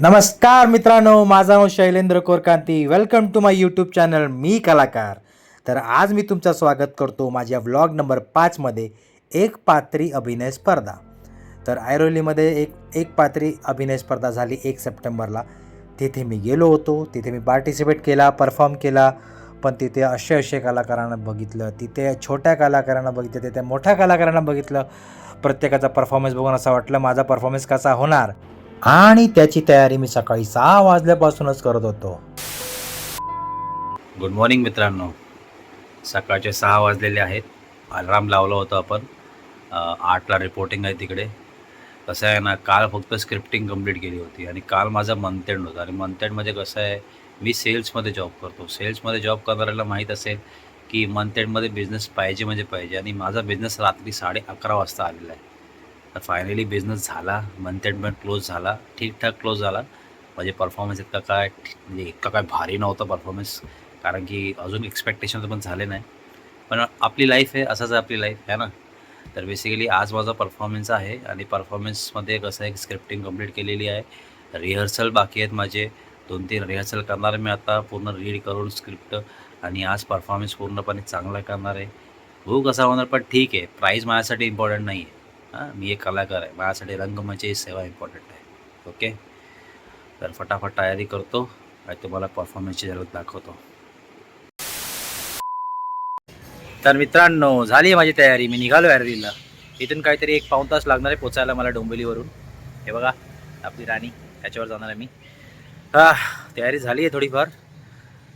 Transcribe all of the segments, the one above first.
नमस्कार मित्रांनो माझं नाव Shailendra Korkanti. Welcome to my YouTube channel मी कलाकार. तर आज मी तुमचं स्वागत करतो माझ्या व्लॉग नंबर पाचमध्ये एक पात्री अभिनय स्पर्धा. तर ऐरोलीमध्ये एक एक पात्री अभिनय स्पर्धा झाली एक सप्टेंबरला. तिथे मी गेलो होतो तिथे मी पार्टिसिपेट केला परफॉर्म केला. पण तिथे असे असे कलाकारांना बघितलं तिथे छोट्या कलाकारांना बघितलं तिथे मोठ्या कलाकारांना बघितलं. प्रत्येकाचा परफॉर्मन्स बघून असं वाटलं माझा परफॉर्मन्स कसा होणार? आणि त्याची तयारी मी सकाळी सहा वाजल्यापासूनच करत होतो. गुड मॉर्निंग मित्रांनो. सकाळचे सहा वाजलेले आहेत. अलाराम लावला होता आपण. आठला रिपोर्टिंग आहे तिकडे. कसं आहे ना काल फक्त स्क्रिप्टिंग कंप्लीट केली होती आणि काल माझा मंथ एंड होता. आणि मंथ म्हणजे कसं आहे मी सेल्समध्ये जॉब करतो. सेल्समध्ये जॉब करणाऱ्याला माहीत असेल की मंथ एंडमध्ये बिझनेस पाहिजे म्हणजे पाहिजे. आणि माझा बिझनेस रात्री साडे अकरा वाजता आलेला आहे. तर फायनली बिझनेस झाला मंथ एंड क्लोज झाला ठीकठाक क्लोज झाला. म्हणजे परफॉर्मन्स इतका काय म्हणजे इतका काय भारी नव्हता परफॉर्मन्स कारण की अजून एक्सपेक्टेशन पण झाले नाही. पण आपली लाईफ आहे असंच आहे आपली लाईफ आहे ना? तर बेसिकली आज माझा परफॉर्मन्स आहे आणि परफॉर्मन्समध्ये कसं आहे स्क्रिप्टिंग कंप्लीट केलेली आहे. रिहर्सल बाकी आहेत माझे. दोन तीन रिहर्सल करणार आहे मी आता पूर्ण रीड करून स्क्रिप्ट आणि आज परफॉर्मन्स पूर्णपणे चांगला करणार आहे. हो कसा होणार पण ठीक आहे. प्राईज माझ्यासाठी इम्पॉर्टंट नाही आहे हां मी एक कलाकार आहे. माझ्यासाठी रंगमंची सेवा इम्पॉर्टंट आहे. ओके तर फटाफट तयारी करतो आणि तुम्हाला परफॉर्मन्सची झलक दाखवतो. तर मित्रांनो झाली आहे माझी तयारी. मी निघालो ॲरवीला इथून काहीतरी एक पाऊण तास लागणार आहे पोचायला मला डोंबिवलीवरून. हे बघा आपली राणी त्याच्यावर जाणार आहे मी. हा तयारी झाली आहे थोडीफार.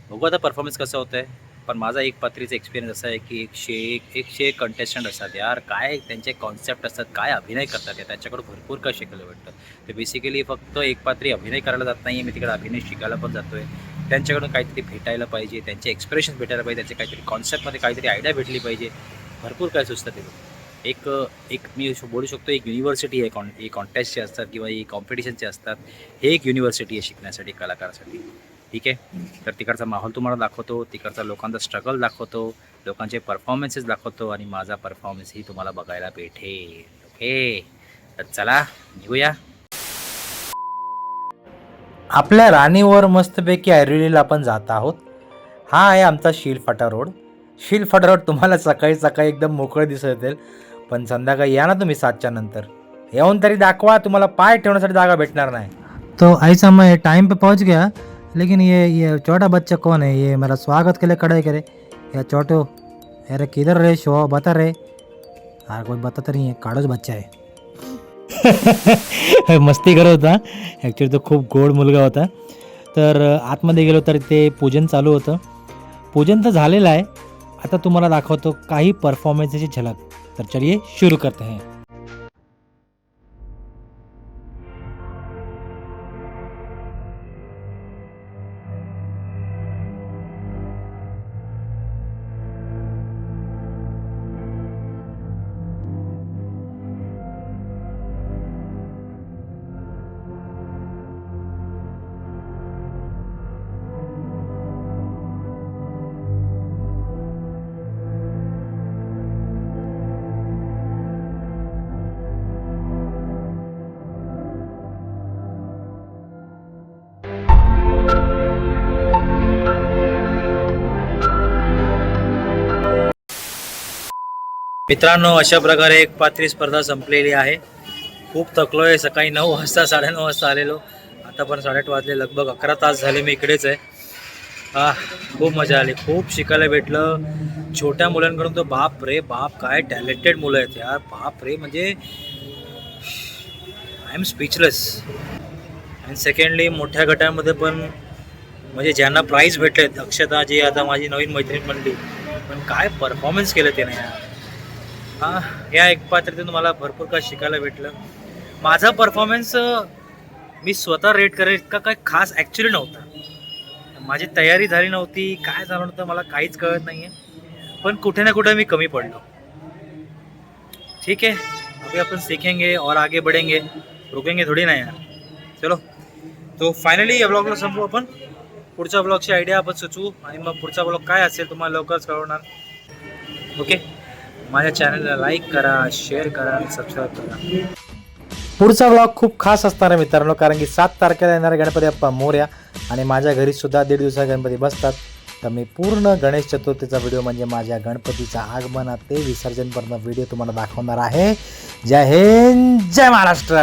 बघू आता परफॉर्मन्स कसं होतं आहे पण माझा एक पात्रीचा एक्सपिरियन्स असा आहे की एकशे एक एकशे एक कंटेस्टंट असतात यार. काय त्यांचे कॉन्सेप्ट असतात काय अभिनय करतात ते त्यांच्याकडून भरपूर काय शिकायला भेटतं. तर बेसिकली फक्त एक पात्री अभिनय करायला जात नाही मी तिकडे अभिनय शिकायला पण जातो आहे त्यांच्याकडून काहीतरी भेटायला पाहिजे त्यांचे एक्सप्रेशन भेटायला पाहिजे त्यांचे काहीतरी कॉन्सेप्टमध्ये काहीतरी आयडिया भेटली पाहिजे. भरपूर काय सुचतं ते एक एक मी बोलू शकतो एक युनिव्हर्सिटी आहे कॉन हे कॉन्टेस्टचे असतात किंवा ही कॉम्पिटिशनचे असतात हे एक युनिव्हर्सिटी आहे शिकण्यासाठी कलाकारासाठी. ठीक आहे? तर तिकडचा माहोल तुम्हाला दाखवतो तिकडचा लोकांचा स्ट्रगल दाखवतो लोकांचे परफॉर्मन्सेस दाखवतो आणि माझा परफॉर्मन्सही तुम्हाला बघायला भेटेल ओके? तर चला निघूया. आपल्या राणीवर मस्तपैकी ऐरोलीला आपण जात आहोत. हा आहे आमचा शिलफाटा रोड. शिलफाटा रोड तुम्हाला सकाळी सकाळी एकदम मोकळं दिसत असेल पण संध्याकाळी या ना तुम्ही सातच्या नंतर. येऊन तरी दाखवा तुम्हाला पाय ठेवण्यासाठी जागा भेटणार नाही. तो ऐसा मैं टाइम पे पहुंच गया. लेकिन ये ये छोटा बच्चा कौन है? ये मेरा स्वागत के लिए खड़े करे। या छोटो अरे किधर रे? शो बता रे। यार कोई बताता नहीं है। काढोच बच्चा आहे मस्ती करत होता। ॲक्च्युली तो खूप गोड मुलगा होता। तर आतमध्ये गेलो तर ते पूजन चालू होतं। पूजन तर झालेलं आहे। आता तुम्हाला दाखवतो काही परफॉर्मन्सची झलक. तर चलिए शुरू करते हैं। मित्रांनो अशा प्रकारे एक पात्री स्पर्धा संपलेली आहे. खूप थकलो आहे सकाळी नऊ वाजता साडेनऊ वाजता आलेलो. आता पण साडेआठ वाजले लगभग अकरा तास झाले मी इकडेच आहे. हा खूप मजा आली. खूप शिकायला भेटलं. छोट्या मुलांकडून तर बाप रे बाप काय टॅलेंटेड मुलं आहेत यार. बाप रे म्हणजे I am speechless and secondly मोठ्या गटामध्ये पण म्हणजे ज्यांना प्राईज भेटलेत अक्षता जी आता माझी नवीन मैत्रीण बनली पण काय परफॉर्मन्स केलं त्याने यार. हा या एक पात्रतेतून मला भरपूर काय शिकायला भेटलं. माझा परफॉर्मन्स मी स्वतः रेट करेल इतका काय खास ॲक्च्युली नव्हता. माझी तयारी झाली नव्हती काय झालं नव्हतं मला काहीच कळत नाही आहे पण कुठे ना कुठे मी कमी पडलो. ठीक है अभी अपन सीखेंगे और आगे बढ़ेंगे. रुकेंगे थोडी नाही यार. चलो. तो फायनली या ब्लॉगला संपू आपण. पुढच्या ब्लॉगची आयडिया आपण सुचवू. आणि मग पुढचा ब्लॉग काय असेल तुम्हाला लवकरच कळवणार. ओके माझ्या चॅनलला लाईक करा शेअर करा आणि सबस्क्राईब करा. पुढचा ब्लॉग खूप खास असणार आहे मित्रांनो कारण की सात तारखेला येणारा गणपती बाप्पा मोर्या आणि माझ्या घरी सुद्धा दीड दिवसा गणपती बसतात. तर मी पूर्ण गणेश चतुर्थीचा व्हिडिओ म्हणजे माझ्या गणपतीचा आगमन ते विसर्जनपर्यंत व्हिडिओ तुम्हाला दाखवणार आहे. जय हिंद जय महाराष्ट्र!